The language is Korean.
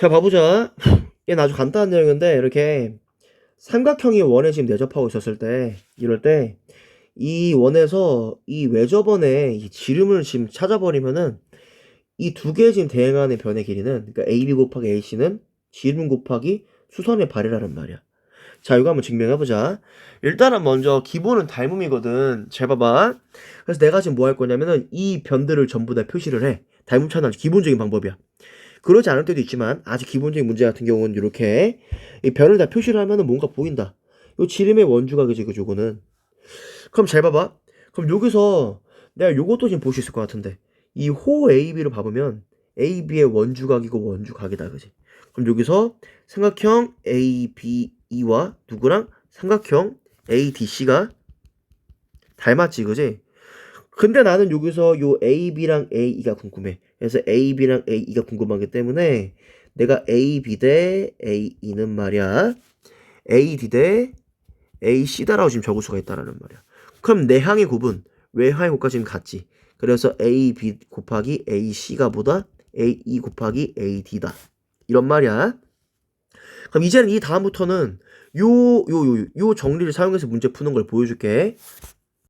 자, 봐보자. 얘는 아주 간단한 내용인데, 이렇게 삼각형이 원에 지금 내접하고 있었을 때, 이럴 때, 이 원에서 이 외접원의 이 지름을 지금 찾아버리면은, 이 두 개의 지금 대응하는 변의 길이는, 그러니까 AB 곱하기 AC는 지름 곱하기 수선의 발이라는 말이야. 자, 이거 한번 증명해보자. 일단은 먼저 기본은 닮음이거든. 잘 봐봐. 그래서 내가 지금 뭐 할 거냐면은 이 변들을 전부 다 표시를 해. 닮음 찾는 기본적인 방법이야. 그러지 않을 때도 있지만 아주 기본적인 문제 같은 경우는 이렇게 이 변을 다 표시를 하면은 뭔가 보인다. 요 지름의 원주가 그지 그 요거는. 그럼 잘 봐봐. 그럼 여기서 내가 요것도 지금 볼 수 있을 것 같은데 이 호 AB를 봐보면 AB의 원주각이고 원주각이다 그지. 그럼 여기서 삼각형 ABE와 누구랑 삼각형 ADC가 닮았지 그지? 근데 나는 여기서 요 AB랑 AE가 궁금해. 그래서 AB랑 AE가 궁금하기 때문에 내가 AB 대 AE는 말이야. AD 대 AC다라고 지금 적을 수가 있다라는 말이야. 그럼 내항의 곱은 외항의 곱과 지금 같지. 그래서 AB 곱하기 AC가 보다 AE 곱하기 AD다. 이런 말이야. 그럼 이제는 이 다음부터는 요, 요, 요, 요 정리를 사용해서 문제 푸는 걸 보여줄게.